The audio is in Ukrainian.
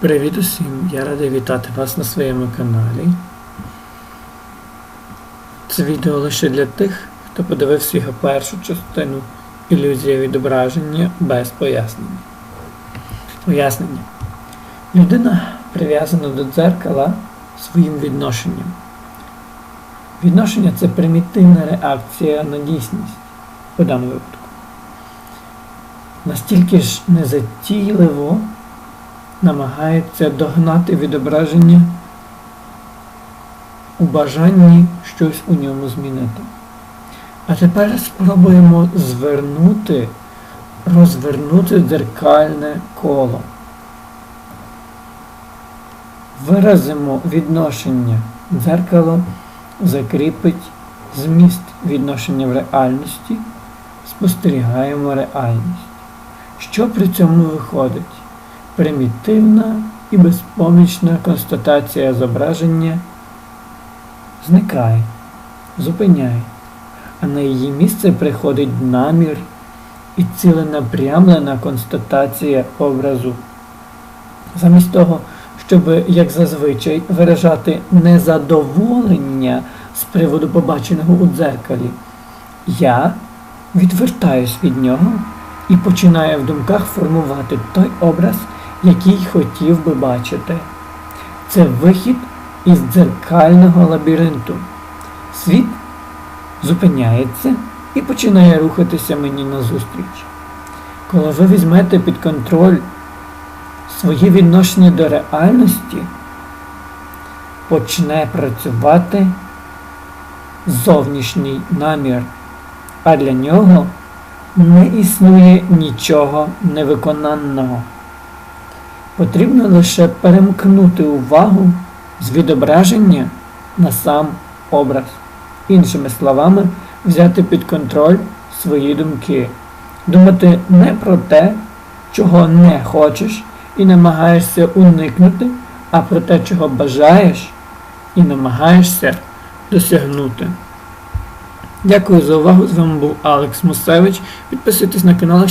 Привіт усім! Я радий вітати вас на своєму каналі. Це відео лише для тих, хто подивився його першу частину ілюзія відображення без пояснення. Пояснення. Людина прив'язана до дзеркала своїм відношенням. Відношення це примітивна реакція на дійсність у даному випадку. Настільки ж незатійливо намагається догнати відображення у бажанні щось у ньому змінити. А тепер спробуємо звернути, розвернути дзеркальне коло. Виразимо відношення. Дзеркало закріпить зміст відношення в реальності, спостерігаємо реальність. Що при цьому виходить? Примітивна і безпомічна констатація зображення. Зникає, зупиняє, а на її місце приходить намір і ціленапрямлена констатація образу. Замість того, щоб, як зазвичай, виражати незадоволення з приводу побаченого у дзеркалі, я відвертаюсь від нього і починаю в думках формувати той образ, який хотів би бачити. Це вихід із дзеркального лабіринту. Світ зупиняється і починає рухатися мені назустріч. Коли ви візьмете під контроль свої відношення до реальності, почне працювати зовнішній намір, а для нього не існує нічого невиконанного. Потрібно лише перемкнути увагу з відображення на сам образ. Іншими словами, взяти під контроль свої думки. Думати не про те, чого не хочеш і намагаєшся уникнути, а про те, чого бажаєш і намагаєшся досягнути. Дякую за увагу. З вами був Алекс Мусевич. Підписуйтесь на канал.